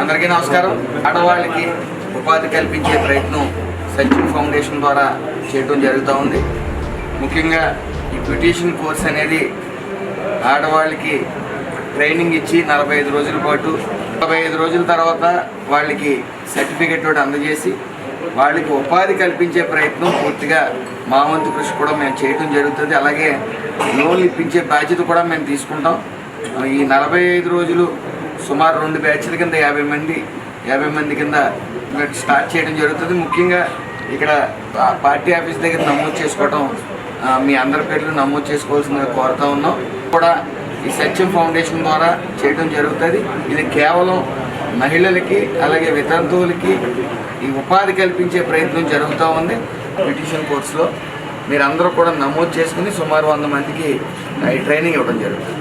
అందరికీ నమస్కారం. ఆడవాళ్ళకి ఉపాధి కల్పించే ప్రయత్నం సచిన్ ఫౌండేషన్ ద్వారా చేయడం జరుగుతూ ఉంది. ముఖ్యంగా ఈ బ్యూటీషియన్ కోర్స్ అనేది ఆడవాళ్ళకి ట్రైనింగ్ ఇచ్చి నలభై ఐదు రోజుల పాటు నలభై ఐదు రోజుల తర్వాత వాళ్ళకి సర్టిఫికెట్ ఒకటి అందజేసి వాళ్ళకి ఉపాధి కల్పించే ప్రయత్నం పూర్తిగా మా వంతు కృషి కూడా మేము చేయడం జరుగుతుంది. అలాగే లోన్లు ఇప్పించే బాధ్యత కూడా మేము తీసుకుంటాం. ఈ నలభై ఐదు రోజులు సుమారు రెండు బ్యాచ్ల కింద యాభై మంది యాభై మంది కింద స్టార్ట్ చేయడం జరుగుతుంది. ముఖ్యంగా ఇక్కడ పార్టీ ఆఫీస్ దగ్గర నమోదు చేసుకోవడం మీ అందరి పేర్లు నమోదు చేసుకోవాల్సిందిగా కోరుతా ఉన్నాం. కూడా ఈ సత్యం ఫౌండేషన్ ద్వారా చేయడం జరుగుతుంది. ఇది కేవలం మహిళలకి అలాగే వితంతువులకి ఈ ఉపాధి కల్పించే ప్రయత్నం జరుగుతూ ఉంది బ్రిటిషన్ కోర్సులో. మీరందరూ కూడా నమోదు చేసుకుని సుమారు వంద మందికి ట్రైనింగ్ ఇవ్వడం జరుగుతుంది.